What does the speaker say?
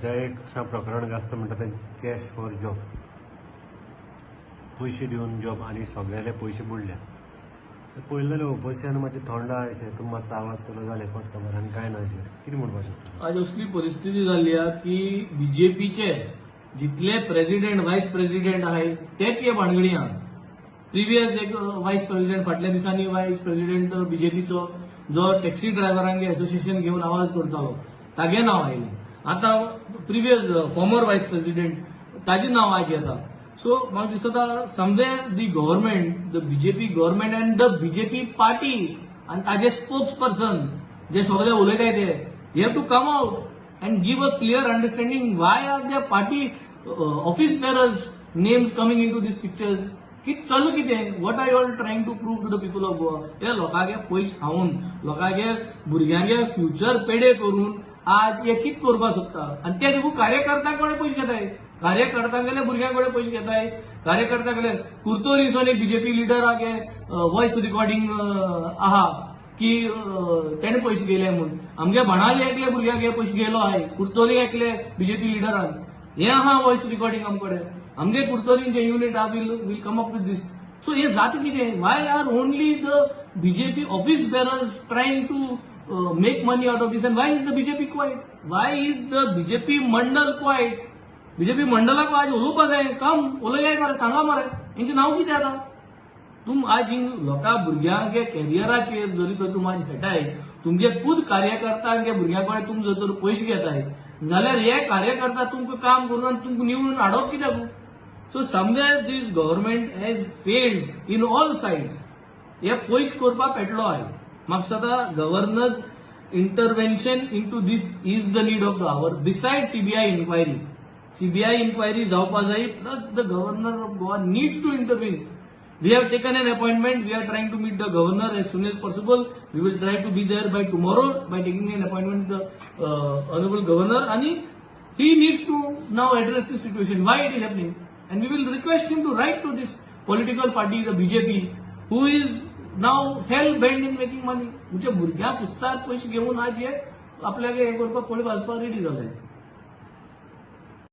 सध्या एक अशें प्रकरण जास्त म्हणटा तें कॅश फॉर जॉब पयशे दिवन जॉब आनी सगळ्याले पयशे बुडल्या. तें पळयलें जाल्यार ओपोजिशन मातशें थंड अशें तूं मातसो आवाज केलो जालें फक्त खबर आनी कांय ना हाजेर कितें म्हणपाक शकता आज असली परिस्थिती झाली आहे की बीजेपीचे जितले प्रेसिडेंट व्हायस प्रेसिडेंट आहे तेच हे भानगडी आहा प्रिवियस एक व्हायस प्रेसिडेंट फाटल्या दिसांनी व्हायस प्रेसिडेंट बीजेपीचो जो टॅक्सी ड्रायव्हरांगे असोसिएशन घेऊन आवाज करतालो तागे नाव आयलें आता प्रिवियस फॉर्मर वायस प्रेसिडेंट ताजे नाव आज येता सो म्हाका दिसता somewhere the government the BJP government and the BJP party आनी ताजे स्पोक्स पर्सन जे सगळे उलयताय ते have to come out and give a clear understanding why are the party office bearers names coming into these pictures की चलू कितें what are you all trying to prove to the people of Goa हे लोकांगे पयशे खावून लोकांगे भुरग्यांगे future पेडे करून आज एकीत कित सोदता आनी ते देखून कार्यकर्त्यांक कडेन पयशे घेताय कार्यकर्त्यांकडे भुरग्यांकडे कडेन पयशे घेताय कार्यकर्त्यांगेले कुर्तोरीसून एक बीजेपी लिडरागे वॉयस रिकॉर्डिंग आहा की त्याने पयशे गेले म्हणून. आमगे बाणाले एकले भुरग्याक हे पयशे गेलो आहे. कुर्तोरी एकले बीजेपी लिडरान हे आहा वॉयस रिकॉर्डिंग आमकडे. आमगे कुर्तोरीन जे unit a will will come up with this so हे जाता कितें why are only the BJP office bearers trying to make money out of this and why is the BJP quiet why is the BJP mandal quiet BJP मंडळाक आज उलोवपा जाय कम उलयाय मरे सांगा मरे. हेंचें नांव कितें आता? तुम आज हिंग लोकां भुरग्यांगे कॅरियराचेर जरी तर तुम आज खेळटाय तुमगे खुद कार्यकर्त्यांगे भुरग्यां कडेन तुम जर तर पयशे घेताय जाल्यार हे कार्यकर्ता तुमकां काम करून आनी तुमकां निवडून हाडप कित्याक so somewhere this government has failed in all sides हे पयशे करपाक पेटलो आहे. म्हाका सदां governor's intervention into this is the need of the hour beside CBI inquiry CBI inquiry जावपा जाय plus the governor of Goa needs to intervene We have taken an appointment. We are trying to meet the governor as soon as possible. We will try to be there by tomorrow by taking an appointment with the uh, honorable governor. And he needs to now address the situation. Why it is happening? And we will request him to write to this political party, the BJP, who is now hell bent in making money म्हणजे भुरग्या पुस्ताक पयशे घेऊन आज हे आपल्याक हे करपाक कोणी भाजपाक रेडी जाले